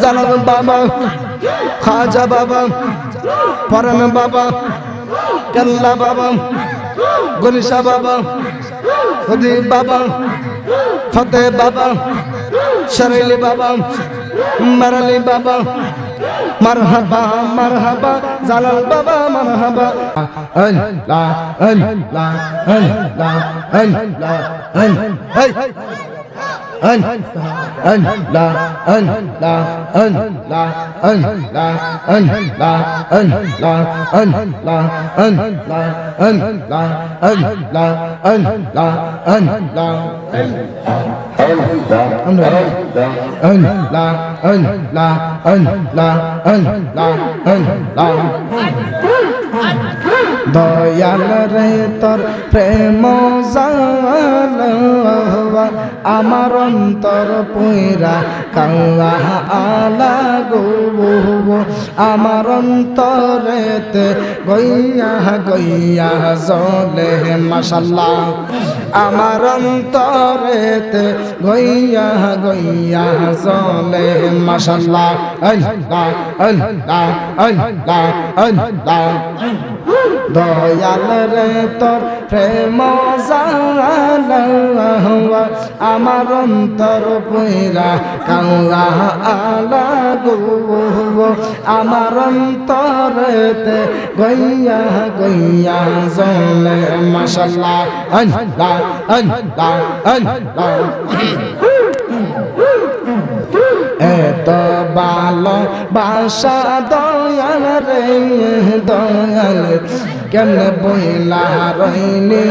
জালাল বাবা খাজা বাবা পরান বাবা কেল্লা বাবা গনিশা বাবা হদি বাবা ফতে বাবা শরীলি বাবা মারালি বাবা মারহাবা মারহাবা জালাল বাবা মারহাবা আল্লাহ আল্লাহ আল্লাহ أن أن لا أن لا أن لا أن لا أن لا أن لا أن لا أن لا أن لا أن لا أن لا أن لا أن لا أن لا أن لا أن لا أن لا দয়াল রে তোর প্রেম জাল আমার অন্তর পুইরা কাঙ্গা আলা গো আমার অন্তরেতে গইয়া গইয়া জলে মাসাল্লাহ আমার অন্তরেতে গইয়া গইয়া জলে মাসাল্লাহ আল্লাহ আল্লাহ আল্লাহ আল্লাহ দয়াল রে তোর প্রেম জাল আমার অন্তর পইরা কাঙ্গা আলা গো আমার অন্তরেতে গইয়া গইয়া জলে মাশাল্লাহ, আল্লাহ আল্লাহ আল্লাহ। এত ভালো বাসা দয়াল রে, দয়াল কেন বইলা রইলি?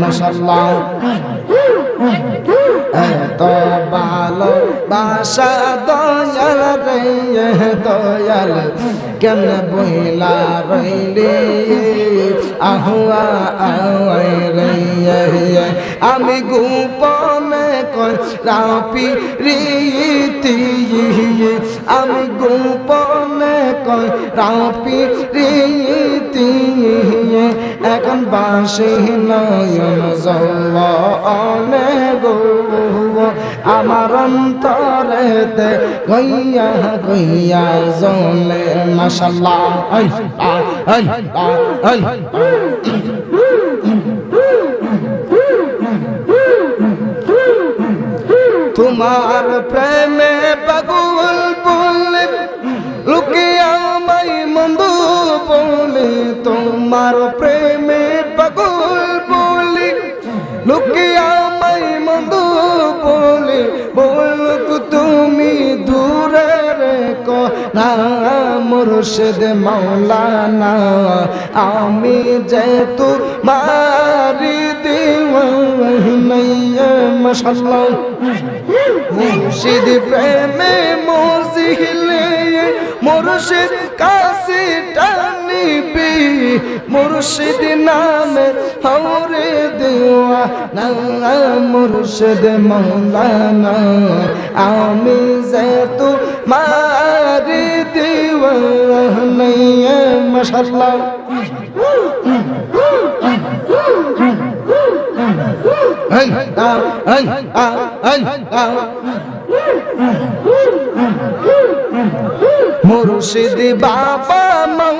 মশাল্লাহ এত ভালো বাসা দয়াল রে দয়াল। কেন বইলা রইলি? আহুয়া রে আমি গোপনে কই রাপি রীতি আমি গোপনে রাপি রীতি এখন বাসি নয়ন জলে গো। আমার অন্তরেতে গইয়া গইয়া জলে, মাশাল্লাহ। তোমার প্রেমে তোমার প্রেমে পাগল বলে। লোকে আমায় মন্দ বলে। বলক তুমি দূরে রেখো না, মুর্শিদ মাওলানা। আমি যেহেতু মারি দিওয়ানাইয়া মাশাল্লাহ মুর্শিদ প্রেমে মজিলে, মুর্শিদ টানিবি মুর্শিদ নামে হরে দেওয়া না মুর্শিদ মৌলানা। আমি যে তু মারি দেওয়া মুর্শিদ বাবা মাওলানা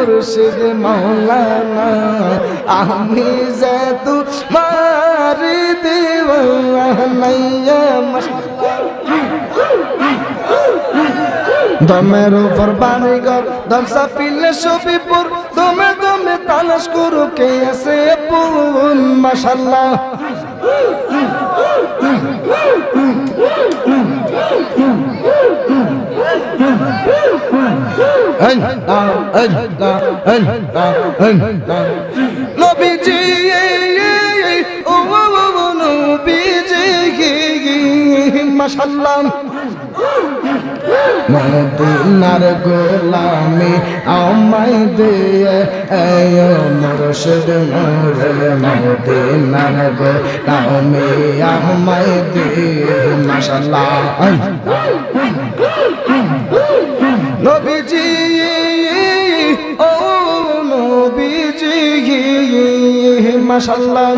মুর্শিদ মৌলানা, আমি যে তু মারি দিও নাইয়া দমের উপর বাড়িঘর দম সাপিলে সবিপুর দমে দমে তালাশ করু কে আছে পুন, মাশাল্লাহ। নবীজি, ও নবীজি মাশাল্লাহ। মদিনার গোলামি আমায় দিয়ে এয় মুর্শিদ মোরে মদিনার গোলামি আমায় দিয়ে, মাশাল্লাহ। মাশাল্লাহ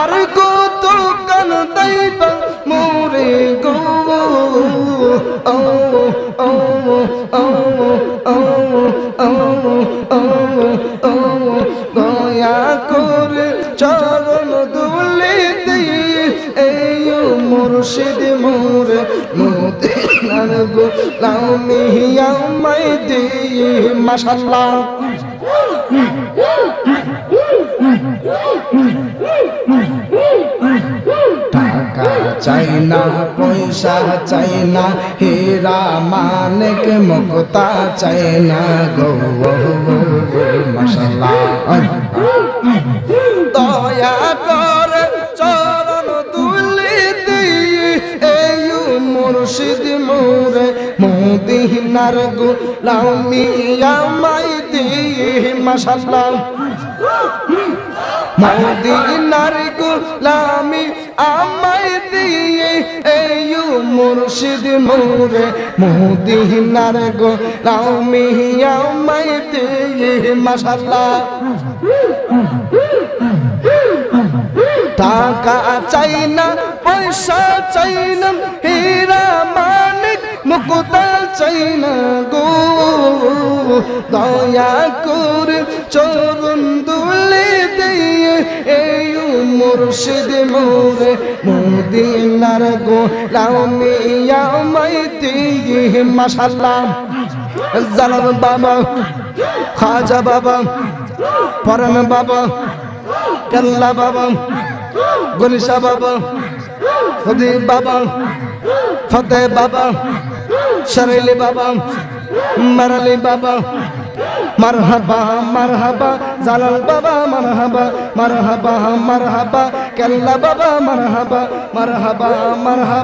আর কত কান তাইবা মোরে গো। ও মুর্শিদ মোরে মোদিনার গো লামি আমায় দিয়ে মাশাল্লাহ চাই না পয়সা চাই না হীরা মানিক, মুক্তা চাই না গো মশলা দয়া কর চরণ তুলি এই মুর্শিদ মোরে মোদিনার গো লামি আমায় দিয়ে মশলা মদিনার গোলামি আমায় এই মুর্শিদ মোরে মদিনার গোলামি আমায় মাইতে মাশাল্লাহ টাকা চাই না, পয়সা চাই না, হীরা মানিক মুকুতা চাই গো। দয়া করে চরণ দুলে দিয়ে এই মুর্শিদ মোরে মদিনার গো লাউমি আমায় দিয়ে। মাশাল্লাহ জালাল বাবা, খাজা বাবা ফরান বাবা, কেল্লা বাবা গনিশা বাবা খুদি বাবা ফতে বাবা শরীলি বাবা, মারালে বাবা, মারহাবা মারহাবা, জালাল বাবা, মারহাবা মারহাবা মারহাবা, কেল্লা বাবা, মারহাবা মারহাবা মারহাবা।